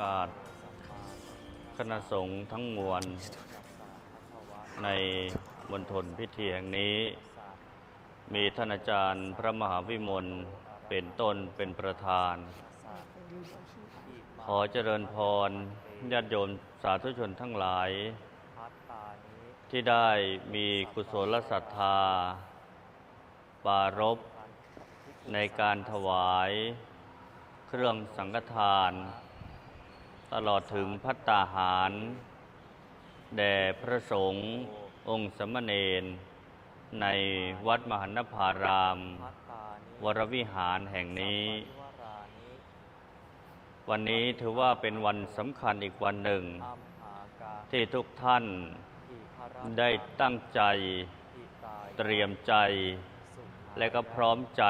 กาศ คณะสงฆ์ทั้งมวล ในมณฑลพิธีแห่งนี้ มีท่านอาจารย์พระมหาวิมลเป็นต้นเป็นประธาน ขอเจริญพรญาติโยมสาธุชนทั้งหลาย ที่ได้มีกุศลศรัทธา ปารบในการถวาย เครื่องสังฆทาน ตลอดถึงพัตตาหาร แด่พระสงฆ์องค์สมณเณรในวัดมหันภาราม วรวิหารแห่งนี้ วันนี้ถือว่าเป็นวันสำคัญอีกวันหนึ่ง ที่ทุกท่านได้ตั้งใจเตรียมใจ และก็พร้อมใจ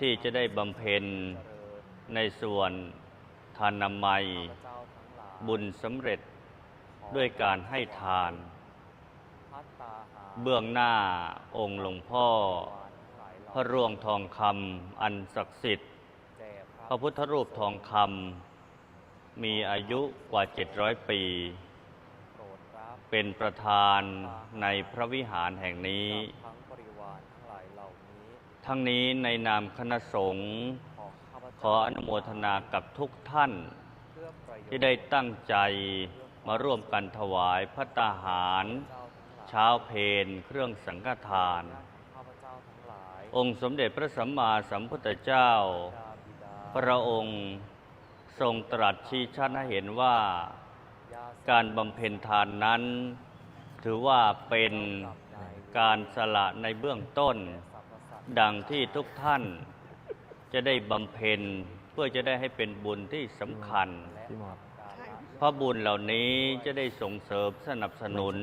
ที่จะได้บำเพ็ญในส่วน ทานนามัย บุญสำเร็จด้วยการให้ทาน เบื้องหน้าองค์หลวงพ่อ พระร่วงทองคำอันศักดิ์สิทธิ์ พระพุทธรูปทองคำมีอายุกว่า 700 ปี เป็นประธานในพระวิหารแห่งนี้ ทั้งบริวารทั้งหลายเหล่านี้ทั้งนี้ในนามคณะสงฆ์ ขอข้าพขเจ้าออนุโมทนากับทุกท่านเพื่อประโยชน์ที่ได้ตั้งใจมาร่วมกันถวายพระตาหารเจ้าทั้งหลายเช้าเพนเครื่องสังฆทานข้าพเจ้าทั้งหลายองค์สมเด็จพระสัมมาสัมพุทธเจ้าดาบิดาพระองค์ทรงตรัสชี้ชัดให้เห็นว่าญาติการบำเพ็ญทานนั้น ถือว่าเป็นการสละในเบื้องต้นสรรพสัตว์ดังที่ทุกท่าน จะได้บำเพ็ญเพื่อจะได้ให้เป็นบุญที่สำคัญและพี่หมอดการละเพราะบุญเหล่านี้จะได้ส่งเสริมสนับสนุน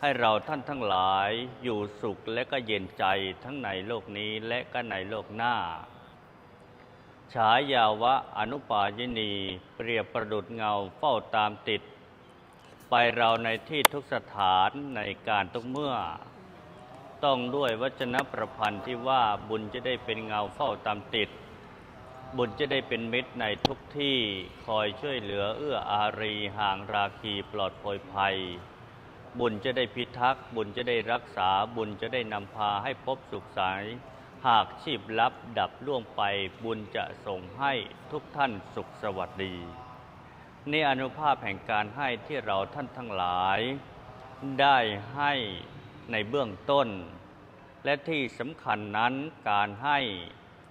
ให้เราท่านทั้งหลายอยู่สุขและก็เย็นใจทั้งในโลกนี้และก็ในโลกหน้า ฉายาวะอนุปายนีเปรียบประดุดเงาเฝ้าตามติด ไปเราในที่ทุกสถานในการทุกเมื่อ ต้องด้วยวจนะประพันธ์ที่ว่าบุญจะได้เป็นเงาเฝ้าตามติด บุญจะได้เป็นมิตรในทุกที่คอยช่วยเหลือเอื้ออารีห่างราคีปลอดโปยภัย บุญจะได้พิทักษ์บุญจะได้รักษาบุญจะได้นำพาให้พบสุขสาย หากชีพลับดับล่วงไปบุญจะส่งให้ทุกท่านสุขสวัสดีในอนุภาพแห่งการให้ที่เราท่านทั้งหลาย ได้ให้ ในเบื้องต้น และที่สำคัญนั้นการให้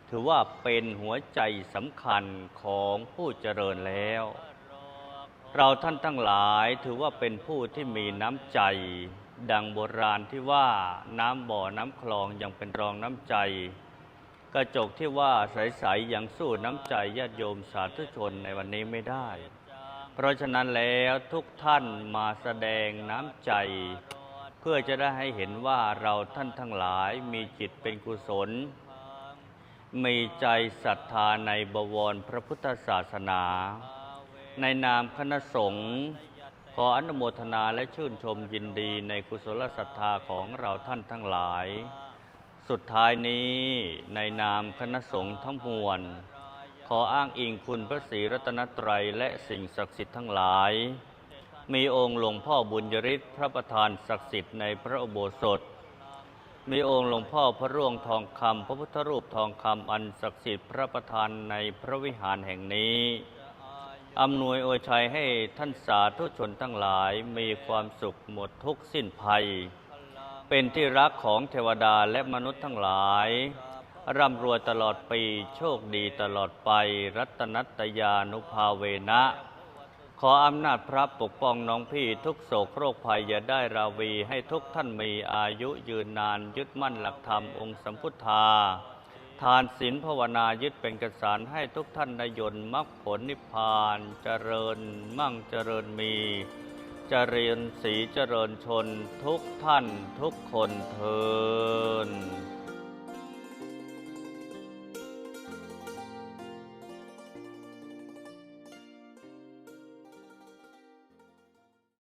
ถือว่าเป็นหัวใจสำคัญของผู้เจริญแล้ว เราท่านทั้งหลายถือว่าเป็นผู้ที่มีน้ำใจ ดังโบราณที่ว่าน้ำบ่อน้ำคลองยังเป็นรองน้ำใจ กระจกที่ว่าใสๆยังสู้น้ำใจญาติโยมสาธุชนในวันนี้ไม่ได้ เพราะฉะนั้นแล้วทุกท่านมาแสดงน้ำใจ เพื่อจะได้ให้เห็นว่าเราท่านทั้งหลายมีจิตเป็นกุศล มีใจศรัทธาในบวรพระพุทธศาสนา ในนามคณะสงฆ์ขออนุโมทนาและชื่นชมยินดีในกุศลศรัทธาของเราท่านทั้งหลาย สุดท้ายนี้ในนามคณะสงฆ์ทั้งมวล ขออ้างอิงคุณพระศรีรัตนตรัยและสิ่งศักดิ์สิทธิ์ทั้งหลาย มีองค์หลวงพ่อบุญยริศพระประธานศักดิ์สิทธิ์ในพระอุโบสถ มีองค์หลวงพ่อพระร่วงทองคำพระพุทธรูปทองคำอันศักดิ์สิทธิ์พระประธานในพระวิหารแห่งนี้อำนวยอวยชัยให้ท่านสาธุชนทั้งหลายมีความสุขหมดทุกสิ้นภัย เป็นที่รักของเทวดาและมนุษย์ทั้งหลาย ร่ำรวยตลอดปีโชคดีตลอดไป รัตนัตยานุภาเวนะ ขออำนาจพระปกป้องน้องพี่ทุกโศกโรคภัยอย่าได้ราวีให้ทุกท่านมีอายุยืนนานยึดมั่นหลักธรรมองค์สัมพุทธา ทานศีลภาวนายึดเป็นกสารให้ทุกท่านได้ยนมรรคผลนิพพานเจริญมั่งเจริญมี เจริญสีเจริญชนทุกท่านทุกคนเทิน